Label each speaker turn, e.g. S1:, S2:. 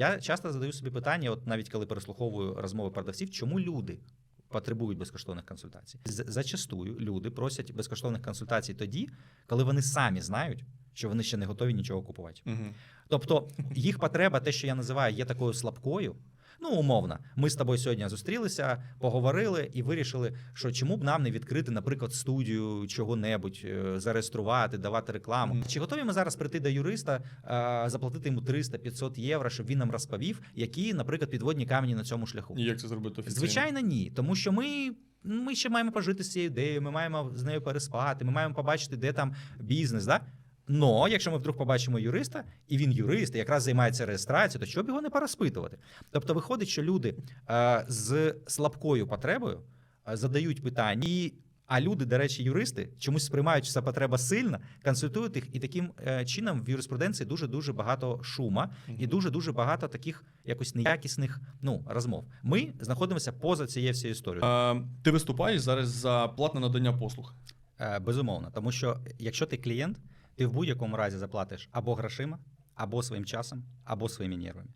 S1: Я часто задаю собі питання, от навіть коли переслуховую розмови продавців, чому люди потребують безкоштовних консультацій? Зачастую люди просять безкоштовних консультацій тоді, коли вони самі знають, що вони ще не готові нічого купувати.
S2: Угу.
S1: Тобто їх потреба, те, що я називаю, є такою слабкою. Ну, умовно, ми з тобою сьогодні зустрілися, поговорили і вирішили, що чому б нам не відкрити, наприклад, студію чого-небудь, е, зареєструвати, давати рекламу. Чи готові ми зараз прийти до юриста, е, заплатити йому 300-500 євро, щоб він нам розповів, які, наприклад, підводні камені на цьому шляху?
S2: І як це зробити офіційно?
S1: Звичайно, ні, тому що ми. Ми ще маємо пожити з цією ідеєю, ми маємо з нею переспати, ми маємо побачити, де там бізнес. Да? Но якщо ми вдруг побачимо юриста, і він юрист, і якраз займається реєстрацією, то щоб його не переспитувати? Тобто виходить, що люди е, з слабкою потребою е, задають питання, і, а люди, до речі, юристи, чомусь сприймають, що ця потреба сильна, консультують їх, і таким е, чином в юриспруденції дуже дуже багато шума і дуже дуже багато таких якось неякісних ну розмов. Ми знаходимося поза цією всією історією.
S2: Е, ти виступаєш зараз за платне надання послуг.
S1: Е, Безумовно, тому що якщо ти клієнт, ти в будь-якому разі заплатиш або грошима, або своїм часом, або своїми нервами.